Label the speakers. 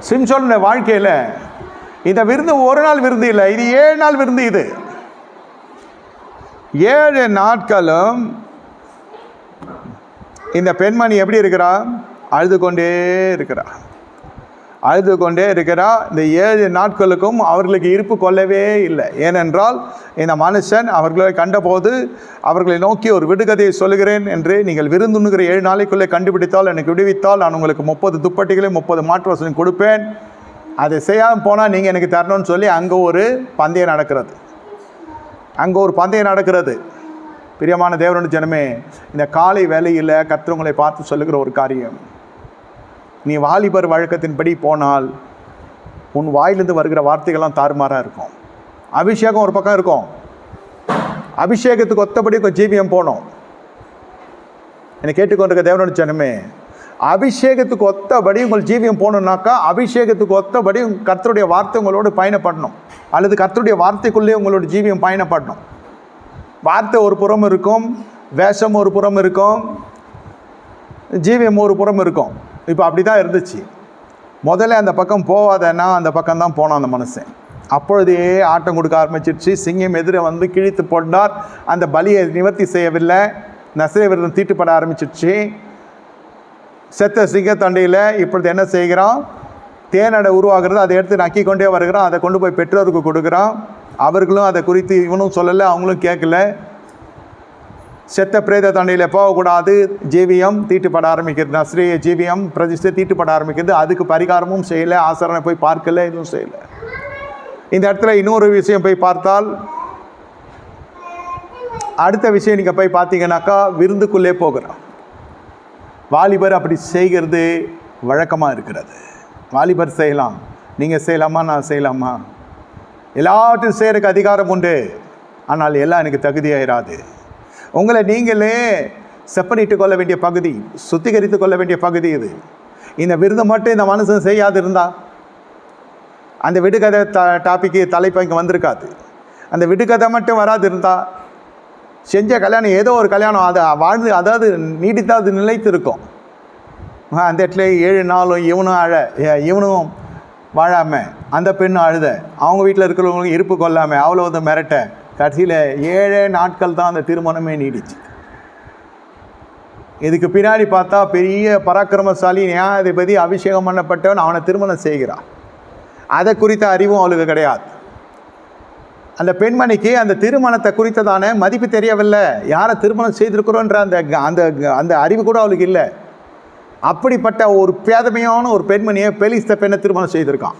Speaker 1: சிம்சோனுடைய வாழ்க்கையில் இந்த விருந்து ஒரு நாள் விருந்து இல்லை இது ஏழு நாள் விருந்து இது. ஏழு நாட்களும் இந்த பெண்மணி எப்படி இருக்கிறா? அழுது கொண்டே இருக்கிறா. அழுது கொண்டே இருக்கிறா இந்த ஏழு நாட்களுக்கும் அவர்களுக்கு இருப்பு கொள்ளவே இல்லை. ஏனென்றால் இந்த மனுஷன் அவர்களை கண்டபோது அவர்களை நோக்கி ஒரு விடுகதையை சொல்லுகிறேன் என்று நீங்கள் விருந்துண்ணுகிற ஏழு நாளைக்குள்ளே கண்டுபிடித்தால் எனக்கு விடுவித்தால் நான் உங்களுக்கு முப்பது துப்பட்டிகளையும் முப்பது மாற்று வசதியும் கொடுப்பேன். அதை செய்யாமல் போனால் நீங்கள் எனக்கு தரணும்னு சொல்லி அங்கே ஒரு பந்தயம் நடக்கிறது. அங்கே ஒரு பந்தயம் நடக்கிறது. பிரியமான தேவனுடைய ஜனமே இந்த காலை வேலையில் கத்துறவங்களை பார்த்து சொல்லுகிற ஒரு காரியம். நீ வாலிபர் வழக்கத்தின்படி போனால் உன் வாயிலிருந்து வருகிற வார்த்தைகள்லாம் தாறுமாறாக இருக்கும். அபிஷேகம் ஒரு பக்கம் இருக்கும். அபிஷேகத்துக்கு ஒத்தபடி ஜீவியம் போகணும். என்னை கேட்டுக்கொண்டிருக்க தேவனோட ஜனமே அபிஷேகத்துக்கு ஒத்தபடி உங்கள் ஜீவியம் போகணுன்னாக்கா அபிஷேகத்துக்கு ஒத்தபடி உங்க கர்த்தருடைய வார்த்தை உங்களோடு பயணப்படணும். அல்லது கர்த்தருடைய வார்த்தைக்குள்ளே உங்களோட ஜீவியம் பயணப்படணும். வார்த்தை ஒரு புறம் இருக்கும் வேஷம் ஒரு புறம் இருக்கும் ஜீவியம் ஒரு புறம் இருக்கும். இப்போ அப்படி தான் இருந்துச்சு. முதல்ல அந்த பக்கம் போவாதன்னா அந்த பக்கம் தான் போனான் அந்த மனுஷன். அப்பொழுதே ஆட்டம் கொடுக்க ஆரம்பிச்சிருச்சு. சிங்கம் எதிரே வந்து கிழித்து போட்டார். அந்த பலியை நிவர்த்தி செய்யவில்லை. நசிர விரதம் தீட்டுப்பட ஆரம்பிச்சிருச்சு. செத்த சிங்கத்தண்டையில் இப்பொழுது என்ன செய்கிறான்? தேனடை உருவாகிறது. அதை எடுத்து நக்கி கொண்டே வருகிறான். அதை கொண்டு போய் பெற்றோருக்கு கொடுக்குறான். அவர்களும் அதை குறித்து இவனும் சொல்லலை. அவங்களும் கேட்கல. செத்த பிரேத தண்டையில் போகக்கூடாது. ஜீவியம் தீட்டுப்பட ஆரம்பிக்கிறது. நஸ்ரீய ஜீவியம் பிரதிஷ்டை தீட்டுப்பட ஆரம்பிக்கிறது. அதுக்கு பரிகாரமும் செய்யலை. ஆசரனை போய் பார்க்கல எதுவும் செய்யலை. இந்த இடத்துல இன்னொரு விஷயம் போய் பார்த்தால் அடுத்த விஷயம் நீங்கள் போய் பார்த்தீங்கன்னாக்கா விருந்துக்குள்ளே போகிறோம் வாலிபர் அப்படி செய்கிறது வழக்கமாக இருக்கிறது. வாலிபர் செய்யலாம். நீங்கள் செய்யலாமா நான் செய்யலாமா? எல்லாத்தையும் செய்கிறதுக்கு அதிகாரம் உண்டு. ஆனால் எல்லாம் எனக்கு தகுதியாயிராது. உங்களை நீங்களே செப்பனிட்டு கொள்ள வேண்டிய பகுதி சுத்திகரித்து கொள்ள வேண்டிய பகுதி இது. இந்த விருதம் மட்டும் இந்த மனுஷன் செய்யாது இருந்தா அந்த விடுகதை த டாப்பிக்கு தலைப்பு இங்கே வந்திருக்காது. அந்த விடுகதை மட்டும் வராது இருந்தால் செஞ்ச கல்யாணம் ஏதோ ஒரு கல்யாணம் அதை வாழ்ந்து அதாவது நீடித்து அது நிலைத்து இருக்கும் அந்த இடத்துல ஏழு நாளும் இவனும் அழ ஏ- இவனும் வாழாமல் அந்த பெண்ணும் அழுத அவங்க வீட்டில் இருக்கிறவங்களும் இருப்பு கொள்ளாமல் அவ்வளோ வந்து மிரட்ட கடைசியில் ஏழே நாட்கள் தான் அந்த திருமணமே நீடிச்சு. இதுக்கு பின்னாடி பார்த்தா பெரிய பராக்கிரமசாலி நியாயாதிபதி அபிஷேகம் பண்ணப்பட்டவன் அவனை திருமணம் செய்கிறான். அதை குறித்த அறிவும் அவளுக்கு கிடையாது. அந்த பெண்மணிக்கு அந்த திருமணத்தை குறித்ததான மதிப்பு தெரியவில்லை. யாரை திருமணம் செய்திருக்கிறோன்ற அந்த அந்த அந்த அறிவு கூட அவளுக்கு இல்லை. அப்படிப்பட்ட ஒரு பேதமையான ஒரு பெண்மணியை பெலிஸ்த பெண்ணை திருமணம் செய்திருக்கான்.